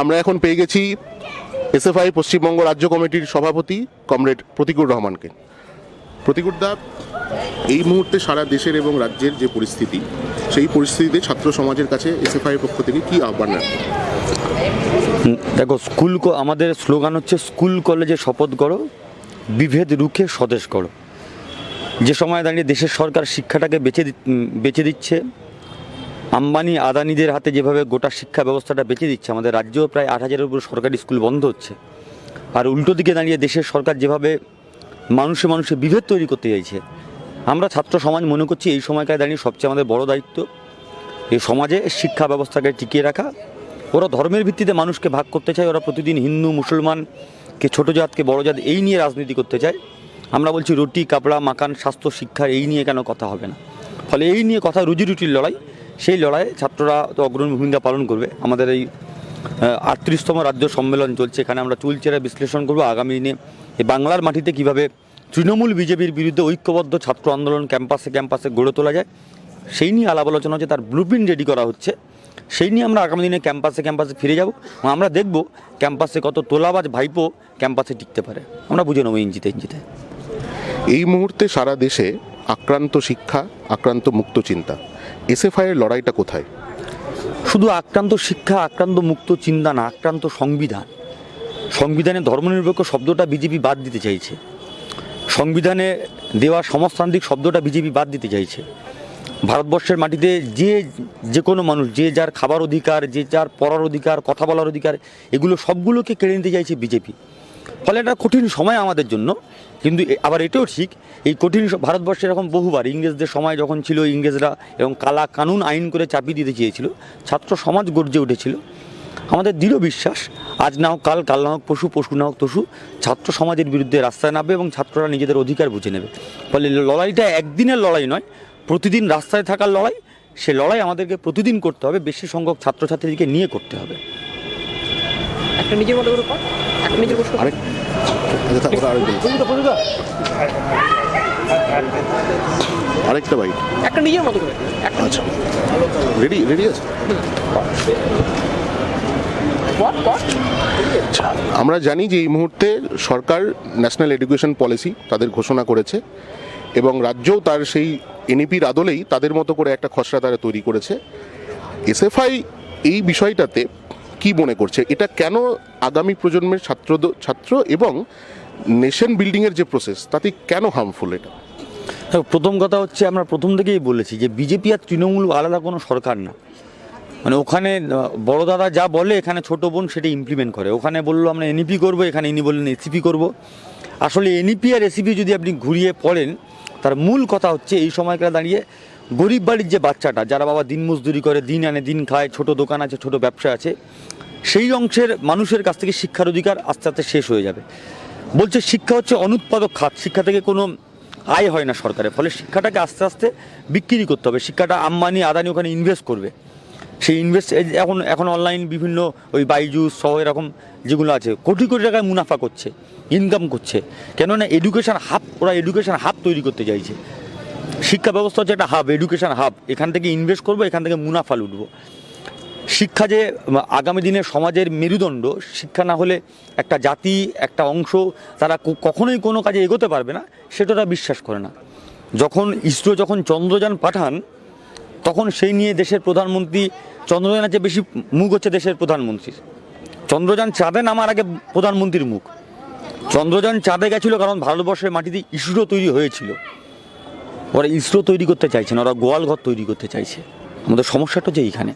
আমরা এখন পেয়ে গেছি এসএফআই পশ্চিমবঙ্গ রাজ্য কমিটির সভাপতি কমরেড প্রতিকুর রহমানকে প্রতিকুর দা, এই মুহূর্তে সারা দেশের এবং রাজ্যের যে পরিস্থিতি, সেই পরিস্থিতিতে ছাত্র সমাজের কাছে এসএফআই পক্ষ থেকে কি আহ্বান রাখবেন? দেখো, স্কুল আমাদের স্লোগান হচ্ছে, স্কুল কলেজে শপথ করো, বিভেদ রুখে স্বদেশ করো যে সময় দাঁড়িয়ে দেশের সরকার শিক্ষাটাকে বেছে বেছে দিচ্ছে আম্বানি আদানিদের হাতে যেভাবে গোটা শিক্ষা ব্যবস্থাটা বেঁচে দিচ্ছে, আমাদের রাজ্যেও প্রায় আট হাজারের উপর সরকারি স্কুল বন্ধ হচ্ছে। আর উল্টো দিকে দাঁড়িয়ে দেশের সরকার যেভাবে মানুষে মানুষে বিভেদ তৈরি করতে চাইছে, আমরা ছাত্র সমাজ মনে করছি এই সময়কায় দাঁড়িয়ে সবচেয়ে আমাদের বড় দায়িত্ব এই সমাজে শিক্ষা ব্যবস্থাকে টিকিয়ে রাখা। ওরা ধর্মের ভিত্তিতে মানুষকে ভাগ করতে চায়, ওরা প্রতিদিন হিন্দু মুসলমানকে ছোট জাতকে বড় জাত এই নিয়ে রাজনীতি করতে চায়। আমরা বলছি রুটি, কাপড়া, মাকান, স্বাস্থ্য শিক্ষা এই নিয়ে কেন কথা হবে না। ফলে এই নিয়ে কথা রুজি রুটির লড়াই, সেই লড়াইয়ে ছাত্ররা তো অগ্রণী ভূমিকা পালন করবে। আমাদের এই আটত্রিশতম রাজ্য সম্মেলন চলছে, এখানে আমরা চুলচেরা বিশ্লেষণ করব। আগামী দিনে বাংলার মাটিতে কীভাবে তৃণমূল বিজেপির বিরুদ্ধে ঐক্যবদ্ধ ছাত্র আন্দোলন ক্যাম্পাসে ক্যাম্পাসে গড়ে তোলা যায়, সেই নিয়ে আলাপ আলোচনা হচ্ছে, তার ব্লুপ্রিন্ট রেডি করা হচ্ছে। সেই নিয়ে আমরা আগামী দিনে ক্যাম্পাসে ক্যাম্পাসে ফিরে যাব আমরা দেখব ক্যাম্পাসে কত তোলাবাজ ভাইপো ক্যাম্পাসে টিকতে পারে। আমরা বুঝে নেব ইঞ্জিতে ইঞ্জিতে এই মুহূর্তে সারা দেশে আক্রান্ত শিক্ষা, আক্রান্ত মুক্ত চিন্তা। এসএফআই এর লড়াইটা কোথায়? শুধু আক্রান্ত শিক্ষা, আক্রান্ত মুক্ত চিন্তা না, আক্রান্ত সংবিধান। সংবিধানে ধর্মনিরপেক্ষ শব্দটা বিজেপি বাদ দিতে চাইছে। সংবিধানে দেওয়া সমাজতান্ত্রিক শব্দটা বিজেপি বাদ দিতে চাইছে। ভারতবর্ষের মাটিতে যে যে কোনো মানুষ, যে যার খাবার অধিকার, যে যার পড়ার অধিকার, কথা বলার অধিকার, এগুলো সবগুলোকে কেড়ে নিতে চাইছে বিজেপি। ফলে এটা কঠিন সময় আমাদের জন্য, কিন্তু আবার এটাও ঠিক, এই কঠিন ভারতবর্ষে এরকম বহুবার ইংরেজদের সময় যখন ছিল, ইংরেজরা এবং কালা কানুন আইন করে চাপিয়ে দিতে চেয়েছিল, ছাত্র সমাজ গর্জে উঠেছিল। আমাদের দৃঢ় বিশ্বাস, আজ না হোক কাল কাল না হোক পশু পশু না হোক তসু ছাত্র সমাজের বিরুদ্ধে রাস্তায় নামবে এবং ছাত্ররা নিজেদের অধিকার বুঝে নেবে। ফলে লড়াইটা একদিনের লড়াই নয়, প্রতিদিন রাস্তায় থাকার লড়াই, সে লড়াই আমাদেরকে প্রতিদিন করতে হবে, বেশি সংখ্যক ছাত্রছাত্রীদেরকে নিয়ে করতে হবে। একটা নিজের মতো আরেক আচ্ছা। আরেকটা বাইক একটা নিজের মতো করে। আচ্ছা। রেডি রেডি আছে? আচ্ছা আমরা জানি যে এই মুহূর্তে সরকার ন্যাশনাল এডুকেশন পলিসি তাদের ঘোষণা করেছে এবং রাজ্যও তার সেই এনইপির আদলেই তাদের মতো করে একটা খসড়া তারা তৈরি করেছে। এসএফআই এই বিষয়টাতে কি মনে করছে? এটা কেন আগামী প্রজন্মের ছাত্র ছাত্র এবং নেশন বিল্ডিংয়ের যে প্রসেস তাতে কেন হার্মফুল এটা? প্রথম কথা হচ্ছে আমরা প্রথম থেকেই বলেছি যে বিজেপি আর তৃণমূল আলাদা কোনো সরকার না। মানে ওখানে বড় দাদা যা বলে, এখানে ছোট বোন সেটা ইমপ্লিমেন্ট করে। ওখানে বলল, আমরা এনইপি করব, এখানে ইনি বললেন এসিপি করব। আসলে এনইপি আর এসিপি যদি আপনি ঘুরিয়ে পড়েন, তার মূল কথা হচ্ছে এই সময়কার দাঁড়িয়ে গরিব বাড়ির যে বাচ্চাটা, যারা বাবা দিন মজদুরি করে, দিন আনে, দিন খায়, ছোট দোকান আছে, ছোট ব্যবসা আছে, সেই অংশের মানুষের কাছ থেকে শিক্ষার অধিকার আস্তে আস্তে শেষ হয়ে যাবে। বলছে, শিক্ষা হচ্ছে অনুৎপাদক খাত, শিক্ষা থেকে কোনো আয় হয় না সরকারের, ফলে শিক্ষাটাকে আস্তে আস্তে বিক্রি করতে হবে। শিক্ষাটা আম্বানি, আদানি ওখানে ইনভেস্ট করবে। সেই ইনভেস্ট এখন এখন অনলাইন বিভিন্ন ওই বাইজুস সহ এরকম যেগুলো আছে, কোটি কোটি টাকায় মুনাফা করছে ইনকাম করছে। কেননা এডুকেশন হাব ওরা এডুকেশন হাব তৈরি করতে চাইছে। শিক্ষা ব্যবস্থা হচ্ছে একটা হাব এডুকেশন হাব এখান থেকে ইনভেস্ট করব, এখান থেকে মুনাফা লুটবো। শিক্ষা যে আগামী দিনে সমাজের মেরুদণ্ড, শিক্ষা না হলে একটা জাতি, একটা অংশ, তারা কখনোই কোনো কাজে এগোতে পারবে না, সেটা তারা বিশ্বাস করে না। যখন ইসরো, যখন চন্দ্রযান পাঠান, তখন সেই নিয়ে দেশের প্রধানমন্ত্রী, চন্দ্রযানের চেয়ে বেশি মুখ হচ্ছে দেশের প্রধানমন্ত্রীর। চন্দ্রযান চাঁদে নামার আগে প্রধানমন্ত্রীর মুখ। চন্দ্রযান চাঁদে গেছিল কারণ ভারতবর্ষের মাটিতে ইসরো তৈরি হয়েছিল। ওরা ইসরো তৈরি করতে চাইছে না, ওরা গোয়াল ঘর তৈরি করতে চাইছে। আমাদের সমস্যাটা যে এইখানে।